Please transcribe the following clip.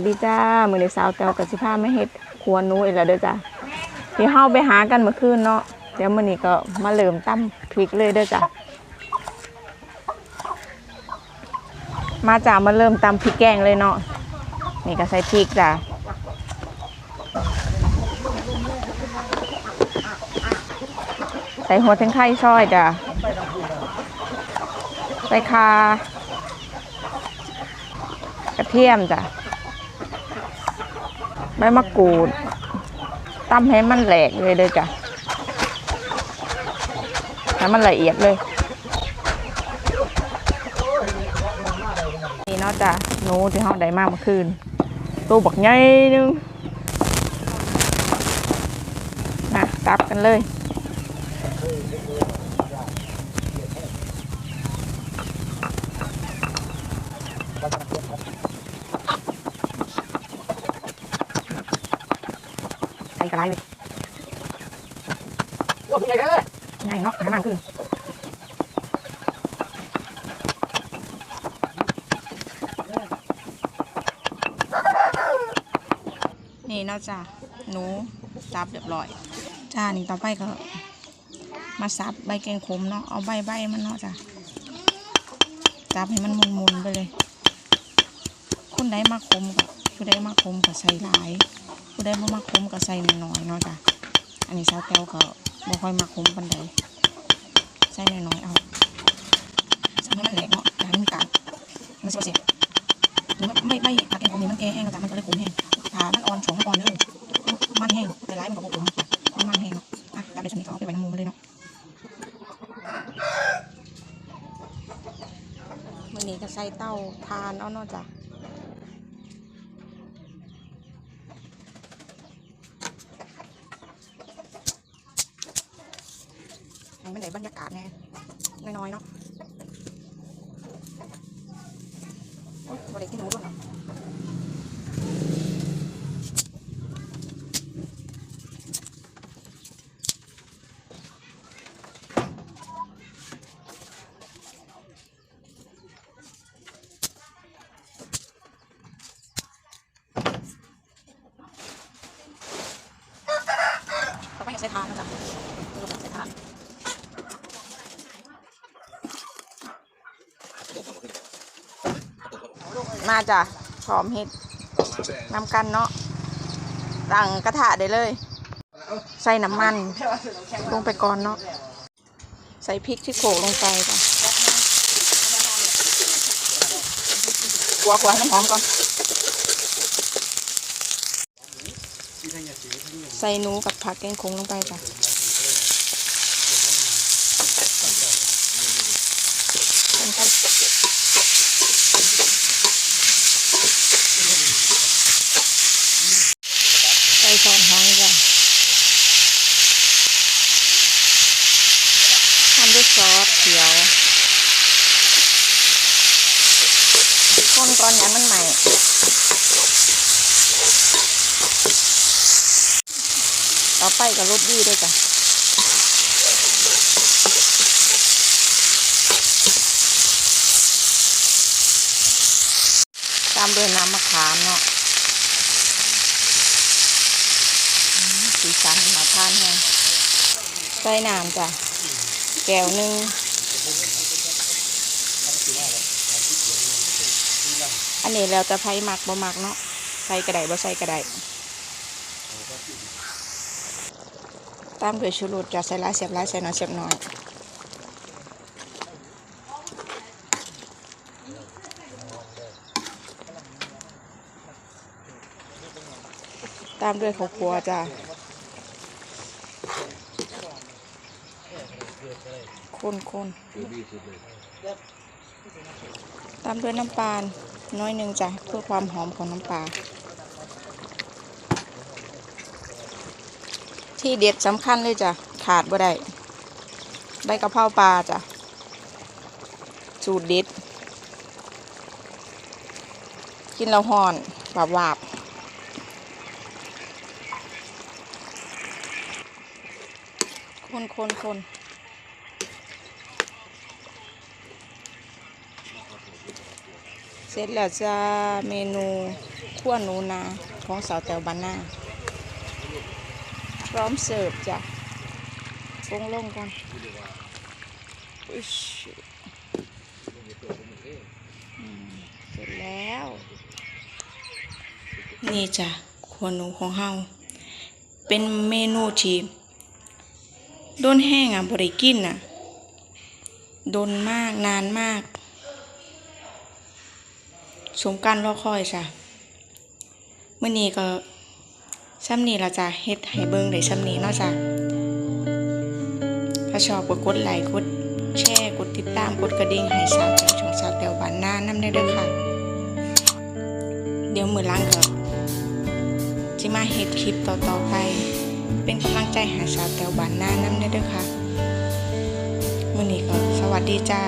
วัสดีจ้ามือในสาวแตวกับสิพาไม่เฮ็ดครัวหนูอีกแล้วเด้อจ้ะที่เฮาไปหากันเมื่อคืนเนาะเดี๋ยวมื้อนี้ก็มาเริ่มตั้มพริกเลยเด้อจ้ะมาจ้ามาเริ่มตำพริกแกงเลยเนาะนี่ก็ใส่พริกจ้ะใส่หัวถึงไข่ซอยจ้ะใส่คากระเทียมจ้ะ ใบมะกรูดตำให้มันแหลกเลยเด้อจ้ะให้มันละเอียดเลย นี่เนาะจ้ะหนูที่เฮาได้มาเมื่อคืนตัวบักใหญ่นึงนะตับกันเลย ใส่กรไรเลยโอ้ยใหญ่เลยง่ายเนาะหานคือนี่เนาะจ้ะหนูซับเรียบร้อย จ้า นี่ต่อไปก็ มาซับใบแกงขมเนาะ เอาใบใบมันเนาะจ้ะซับให้มันมุนๆไปเลย คนใดมาขมก็ผู้ใดมาขมก็ใส่หลาย ผู้ใดบ่มาขมก็ใส่น้อยๆเนาะจ้ะอันนี้สาวแก้วก็บ่ค่อยมาคุมปันใดใส่น้อยๆเอาใส่ให้มันแหลกเนาะอย่าให้มันมีกากมันสิเสียหรือว่ไม่ไม่ผักแกงผมนี่มันแกแห้งแล้วจ้ะมันก็เลยขมแห้งถ้ามันอ่อนช่วงมันอ่อนเลยมันแห้งแต่ร้ายมันก็บ่ขมมันมันแห้งเนาะอะกลับไปชนิดก็เอาไปไว้น้ำมูมาเลยเนาะมื้อนี้ก็ใส่เต้าทานเอาเนาะจ้ะ ให้มันได้บรรยากาศแน่น้อยๆเนาะโอ๊ยบริกินหมูด้วยเนาะต่อไปก็ใส่ทานนะจ๊ะใส่ทาน มาจ้ะพร้อมเฮ็ดนำกันเนาะตั้งกระทะได้เลย ใส่น้ำมัน ลงไปก่อนเนาะใส่พริกที่โขลกลงไปจ้ะขัวขัวให้น้ำหอมก่อน ใส่หนูกับผักแกงคงลงไปจ้ะเป็นไปใส่ซอสหอยจ้ะทำด้วย ซอสเขียวคนก่อนอย่ามันใหม่ต่อไปกับรสดีด้วยจ้ะตามด้วยน้ำมะขามเนาะสีสันมาทานแฮงใส่น้ำจ้ะ แก้วหนึ่งอันนี้แล้วจะไผ่หมักบ่หมักเนาะใส่กระไดบ่ใส่กระไดตามด้วยชูรสจะใส่หลายเสียบหลายใส่น้อยเสียบน้อยตามด้วยข้าวคั่วจ้ะ คนคนตามด้วยน้ำปลาน้อยหนึ่งจ้ะเพื่อความหอมของน้ำปลาที่เด็ดสำคัญเลยจ้ะขาดบ่ได้ใบกะเพราปลาจ้ะสูตรเด็ดกินแล้วห่อนหวาบวาบคนคนคนเส ร็จแล้วจ้าเมนูขั้วหนูนาของสาวแตวบานนาพร้อมเสิร์ฟจ้ะปรุงลงก่อนอุ๊ยเสร็จแล้ว นี่จ้ะขั้วหนูของเฮาเป็นเมนูที่โดนแห้งอะบริกินอะโดนมากนานมาก สมการรอคอยจ้ะเมื่อนี้ก็ซ้ำนี้เราจะเฮ็ดให้เบิ่งได้ซ้ำนี้เนาะจ้ะถ้าชอบก็กดไลค์กดแชร์กดติดตามกดกระดิ่งให้สาวแตวชงสาวแตวบ้านหน้านำได้เด้อค่ะ เดี๋ยวมือล้างก็จะมาเฮ็ดคลิปต่อๆไป เป็นกำลังใจให้สาวแตวบ้านหน้านำได้เด้อค่ะมื้อนี้ก็สวัสดีจ้า